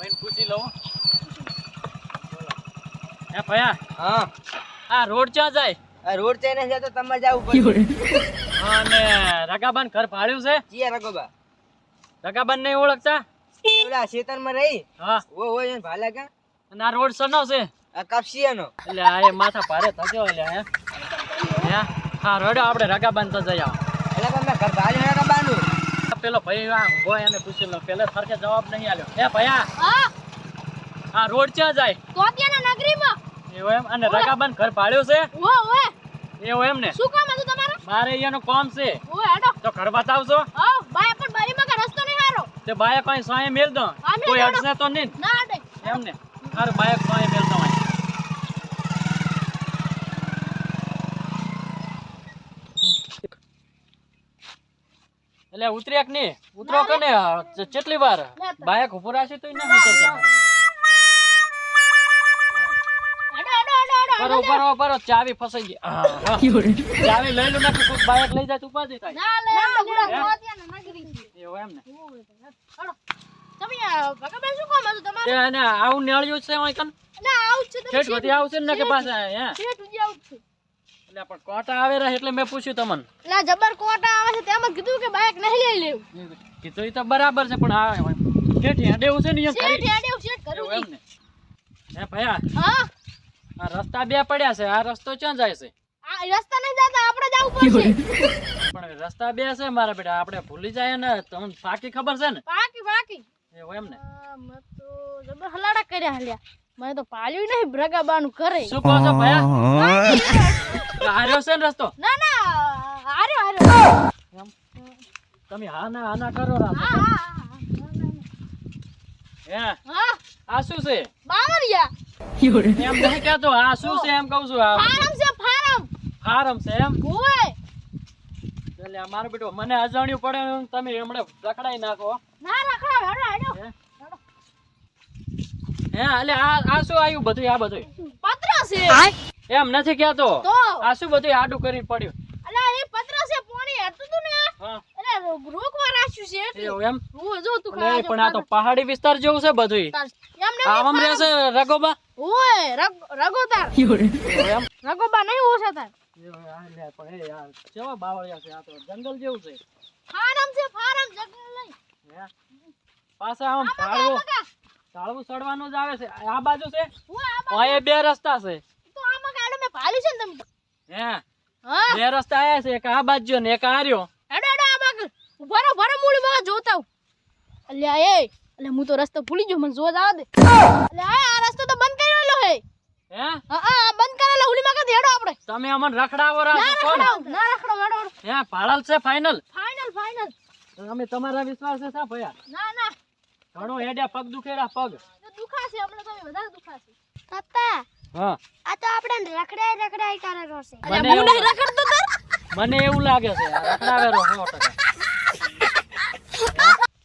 ભાઈને પૂછી લઉં. હે ભયા? હા. આ રોડ ક્યાં જાય? આ રોડ ચાઈને જાય તો તમારે જવું પડે અને રગાબાન ઘર ભાડ્યું છે? જીયા રગોબા રગાબાન નહીં ઓળખતા? ઓલા ખેતરમાં રહી. હા. ઓ ઓ એને ભાલા કા? અને આ રોડ સનો છે? આ કપસિયાનો. એટલે આ એ માથા ભારે થજો એટલે હે? હે? હા રડો આપણે રગાબાન તો જઈ આવો. એટલે પણ મેં ઘર ભાડ્યું ને કબાનું પેલો ભાઈ આ એને પૂછી લો પેલે સરખે જવાબ નહીં આલ્યો. એ ભયા હા. આ રોડ ક્યાં જાય? તોતિયાના નગરીમાં. એવો એમ? અને રકાબન ઘર પાડ્યો છે? ઓ ઓએ એવો એમ ને? શું કામ હતું તમારે? મારે અહીંયાનું કામ છે. ઓ હેડો. તો ઘર બતાવશો? હા બાય પણ બારીમાં કા રસ્તો નહીં હારો. તે બાય કઈ સાંય મેલ દો. કોઈ અડસે તો નહીં. ના એમ ને? સારું બાય સાંય મેલ દો એટલે ઉતર્યા કે નહીં? ઉતરો કે ને. કેટલી વાર? બાયક ઉપર રાખશે તો ના ઉતરતા ઉપર હેડો હેડો પરો પરો પરો ચાવી ફસાઈ ગઈ. ચાવી લઈ લો ને કે બાયક લઈ જાય તો ઉપાધિ થાય. ના લે ના ગુડા હે? તોતિયાના નગરી એવું એમ ને? આવું નેળ્યું છે કન આવું છે. ને કે પાસે હે? એટલે પણ કોટા આવે રહે એટલે મેં પૂછ્યું તમને. એટલે જબર કોટા આવે છે તેમ જ કીધું કે બાઇક નહીં લઈ લેવું. કીધું એ તો બરાબર છે પણ આ ઠેઠ હેડે છે ને એમ શેઠ ખરી. હેડે શેઠ કરું એમ ને? હે ભયા હા. આ રસ્તા બે પડ્યા છે આ રસ્તો ક્યાં જાય છે? આ રસ્તા નહીં જતા આપણે જવું પડશે. પણ રસ્તા બે છે મારા બેટા આપણે ભૂલી જાય ને તમને પાકી ખબર છે ને? પાકી પાકી. એવું એમ ને? આ મેં તો જબર હલાડા કર્યા હલ્યા. મને તો પાલ્યું નહીં ભ્રગાબાનું કરે શું કહો છો ભયા હાર્યો છે ને રસ્તો? ના ના હાર્યો હાર્યો તમે હા ના હા ના કરો રામ. હા હા, હા હે હા આ શું છે? બાવરિયા. એમ નહીં કહેતો આ શું છે એમ કહું છું આ ફારમ છે ફારમ. ફારમ છે એમ? એટલે મારો બેટો મને અજાણ્યું પડે તમે હમણાં રખડાઈ નાખો ના રખડા હેડો હેડો હે? હે એટલે આ આ શું આવ્યું બધું આ બધું? પત્ર છે. એમ નથી કહેતો. આ શું બધું આડું કરી પડ્યું? અલા એ પત્ર છે પોણી હેડતું તું ને એટલે રોકવા રાખ્યું છે એટલે. એમ? ઓય જો તું એટલે પણ આ તો પહાડી વિસ્તાર જેવું છે બધું આમ રહેશે રગોબા? ઓય રગ- એમ? રગોબા નહીં ઓછા તાર એવું, આ લે, પણ એ યાર કેવા બાવળિયા છે આ તો જંગલ જેવું છે. ફારમ છે ફારમ જંગલ નહીં. પાછા આમ ઝાડવું ઝાડવું ચડવાનું જ આવે છે. આ બાજુ છે? ઓય બે રસ્તા છે. કાઢો મેં પાલ્યું છે ને તમે હે? હા. બે રસ્તા આયા છે એક આ બાજુ ને એક આ રહ્યો. હેડો હેડો આ બાગ ઊભા રહો ભરો મૂળી માં જોતા અલ્યા એ. એટલે હું તો રસ્તો ભૂલી ગયો મને જોવા જવા દે. અલ્યા આ રસ્તો તો બંધ કરેલો હે. હે? હા હા બંધ કરેલો હુલી માં કદી હેડો આપણે. તમે અમને રખડાવો ના રાખો કોણ રખડો ના રખડો હેડો હે ભાડલ છે ફાઇનલ ફાઇનલ ફાઇનલ અમે તમારા વિશ્વાસ છે સા ભયા? ના ના. ઘણો હેડ્યા પગ દુખેરા પગ. તો દુખાશે હમણાં તમે વધારે દુખાશે પપ્પા હા. આ તો આપણે રખડાય રખડાય કરે છે મને હું એવું- નહીં રખડતો તર? મને એવું લાગે છે ટકા.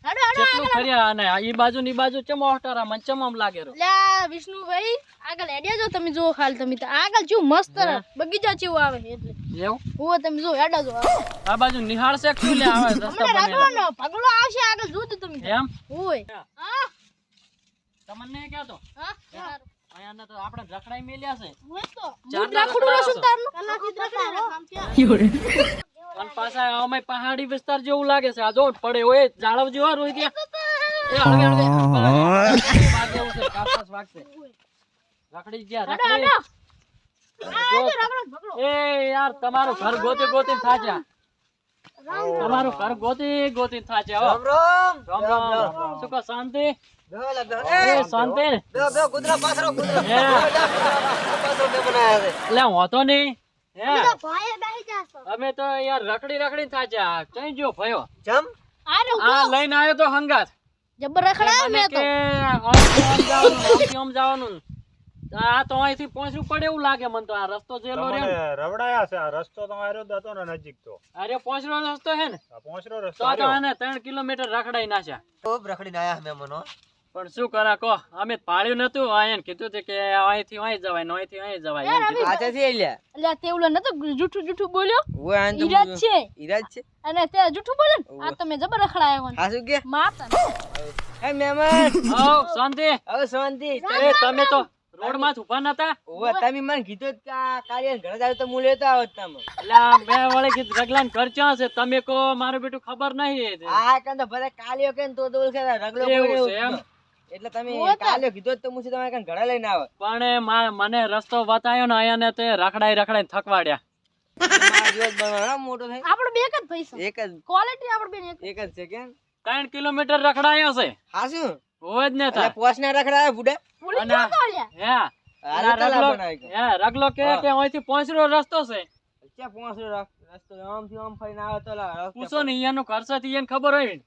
હેડો હેડો કેટલું ફર્યા અને આ ઈ બાજુ ની બાજુ ચમ ઓહટારા મને ચમ આમ લાગે રો લે વિષ્ણુભાઈ આગળ હેડ્યા જો તમે જો ખાલી તમે તો. આગળ જો મસ્ત બગીચા જેવું આવે એટલે. એવું? હું તમે જો હેડા જો. આ બાજુ નિહાળ છે ખુલે આવે રસ્તા બનેલા? રગડો પગલો આવશે આગળ જો તમે. એમ? ઓય હા. તમને કે તો હા અહીંયા તો આપણે રખડાઈ મેલ્યા છે. ચાર રાખડું રસું તારનું કલાકી રખડે અને પાછા અમે પહાડી વિસ્તાર જેવું લાગે છે. આ જો પડે હોય જાળવ જેવા રોઈ ગયા એ હળવે હળવે. છે કાપસ વાગશે. રખડી ગયા રખડી. એ યાર તમારું ઘર ગોતી ગોતે થાચ્યા તમારું ઘર ગોતી ગોતી થાચ્યા હો. રામ રામ. રામ રામ. શું શાંતિ? એ શાંતિ. બે બે કુતરા પાછળ કુતરા હે. બે બનાયા છે. એટલે હોતો નહીં. હે. તો ભાઈ બેહી જાસો અમે તો યાર રખડી રખડી થાચ્યા. કઈ જો ભયો. જમ? આ લઈને આવ્યો તો હંગાત. જબર રખડા મે તો. આમ જવાનું, આમથી જવાનું. આ તો અહીંથી પહોંચવું પડે એવું લાગે મને તો. આ રસ્તો જેલો રે તમને રવડાયા છે. આ રસ્તો તમારો હતો ને નજીક તો. અરે પહોંચનો રસ્તો હે ને. આ રસ્તો તો આને કિલોમીટર રખડાઈ નાખ્યા ખૂબ રખડીને આયા અમે મનો પણ શું કરા કહો અમે પાડ્યું નતું આયન કીધું હતું કે અહીંથી અહીં જવાય ને અહીંથી અહીં જવાય. એમ કીધું. લ્યા એટલે. તે ઓલો નતો જૂઠું જૂઠું બોલ્યો? ઓય આન તો ઈરાજ છે. ઈરાજ છે? અને તે જૂઠું બોલે ને? આ તો મેં જબર રખડાયો હા શું કે? માતા એ મહેમાન. આવ શાંતિ. હવે શાંતિ. તમે તો રોડમાં ઊભા નતા? ઓવે તમે મને કીધું કે આ કાળિયા ઘરે જાવ તો હું લેતો આવત તમે એટલે મેં વળી કીધું રગલાન ઘર ક્યાં છે? તમે કો મારું બેટું ખબર નહીં આ કે તો ભલે કાલ્યો કે તો તો ઓળખે રગલો એમ? એટલે તમે કાલ્યો કીધું તો હું તમારે કાંઈ ઘરે લઈને આવે. પણ મને રસ્તો બતાયો ને અહીંયા ને તે રખડાઈ રખડાઈ થકવાડ્યા. મોટો થાય આપણે બે જ પૈસા. એક જ ક્વોલિટી આપણે એક એક જ છે કેમ? ત્રણ કિલોમીટર રખડાયો છે. હા શું? હોય જ ને પોસ ના રખડાવે બુડા પુલી તો અલ્યા હે હાલે રગલો કે. હે રગલો કે કે પહોંચરો રસ્તો છે. ક્યાં પહોંચ્યો રસ્તો? આમ ફરીને આવે તો લા પૂછો ને અહીંયાનું ઘર છે તે ખબર હોય ને.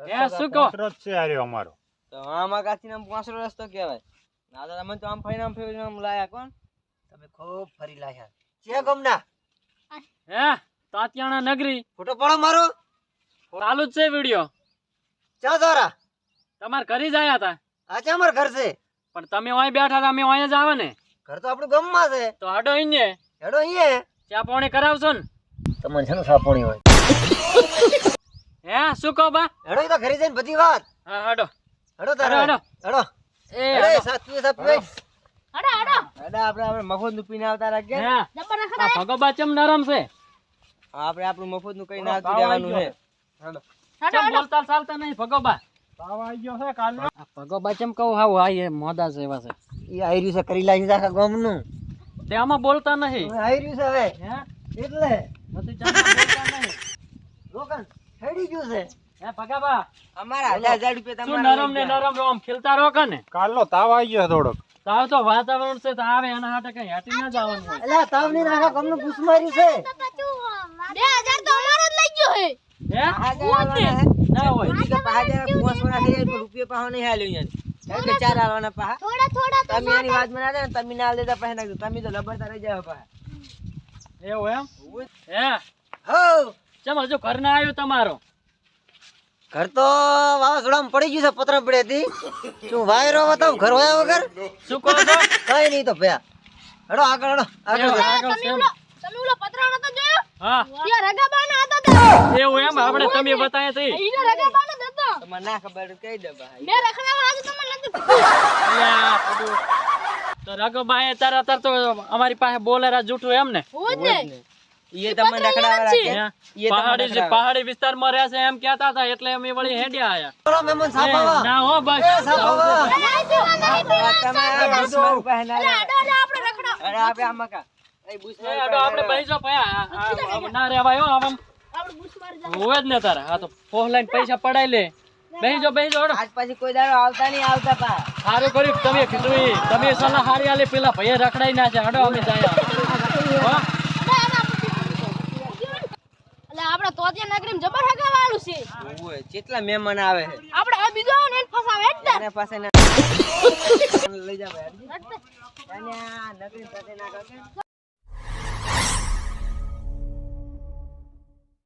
હે, શું કહો? પહોંચરો છે હાર્યો અમારો. તો આમાં કાચી આમ પાંચસો રસ્તો કહેવાય. ના તો તમે તો આમ ફરીને આમ ફરીને આમ લાયા કોણ? તમે ખૂબ ફરી લાયા. છે ગમના? હે તાત્યાણા નગરી. ફોટો પડો મારો. ચાલુ જ છે વીડિયો. ચા દોરા તમારે ઘરે જ આયા હતા આ અમાર ઘર છે. પણ તમે અહીં બેઠા હતા અમે અહીં જ આવે ને. ઘર તો આપણું ગામમાં છે. તો હાડો અહીંયા. હેડો અહીં ચા પાણી કરાવશો ને? તમને છે ને સાપોણી હોય. હે શું કહો બા? હેડો તો ઘરે જઈને બધી વાત. હા હાડો. હેડો તારે. હાડો હેડો. એ સાચું સાચું હડો હડો. હેડો આપણે આપણે મફતનું પીને આવતા હે. રાખીએ જબર ભગોબા ચમ નરમ છે? આપણે આપણું મફતનું કઈ ના રહેવાનું છે. હડો. બોલતા ચાલતા નહીં ભગોબા. તાવ આવી ગયો છે કાલે આ ભગોબા કહું હાવ આ એ મોદા એવા છે એ રહ્યું છે કરી લાગી આખા ગામનું તે આમાં બોલતા નહીં આઈ રહ્યું છે હવે એટલે નથી બોલતા નહીં રોકન હેડી ગયું છે હે ભગાબા અમારા હજાર હજાર રૂપિયા તમારા નરમ ને નરમ રો આમ ખીલતા રહો કે ને કાલનો તાવ આવી ગયો થોડોક તાવ તો વાતાવરણ છે તો આવે એના હાટે કઈ હાટી ના જવાનું હોય અલ્યા તાવની આખા ગામનું પૂછ માર્યું છે બે તો અમારો જ લઈ ગયો હે હે હે. ના હોય. કે પાહા થઈ જાય પણ રૂપિયો પાહો નહીં હાલ્યો યાર કે ચાર આવવાના પાહા થોડા થોડા તમે આની વાતમાં ના થાય ને તમે ના લેતા પાસે નાખજો. તમે તો લબડતા રહી જાવ પાહા એવું એમ? હે? હો. ચમ હજુ ઘર ના આવ્યું તમારો? ઘર તો વાવાઝોડામાં પડી ગયું છે પતરા પડી હતી શું વાયરો બતાવ ઘર વાયા વગર? શું કહો છો? કઈ નહીં તો ભયા. હડો આગળ હડો. આગળ આગળ તમે ઓલો પતરા નતો જોયો? હા. ત્યાં રગાબાના તમે બતાયા તઈ ઈને રગાબાનો જ હતો. તમારે ના ખબર હોય દે ભાઈ. મે રખડાવા આજે તમને નથી યા બધું. તો રઘુભાઈ તારા તાર તો અમારી પાસે બોલેરા જૂઠું એમ ને? ઈએ તમને રખડાવા રાખે? ઈએ પહાડી જે. પહાડી વિસ્તારમાં રહે છે એમ કહેતા હતા એટલે અમે વળી હેડ્યા આયા. બોલો મેમન સાપ ના હો બસ. એ સાપ આવા. નહીં પીવા, નહીં પીવા. આ તમે દુશ્મન પાસે ના અરે રહેવા. અડો અડો આપણે રખડા. અરે આપે આમાં કા? એ બુસ આપણે આ- આ ના રેવાયો હો આમ. જા જ ને તારા. આ તો ફોહલાઈન પૈસા પડાઈ લે. બેહીજો બેહી જો આજ પછી કોઈ દાડો આવતા નહીં આવતા પા. સારું કર્યું તમે કીધું તમે સલાહ હારી આલે પેલા ભાઈએ રખડાઈ ના છે હડો અમે જાય એટલે આપણે તોતિયા નગરીમાં જબર હગાવાળું છે. ઓય કેટલા મહેમાન આવે છે. આપણે આ બીજો આવે ને એને ફસાવે જ ને એના પાસે ના લઈ જા ભાઈ. અને આ નગરી પાસે ના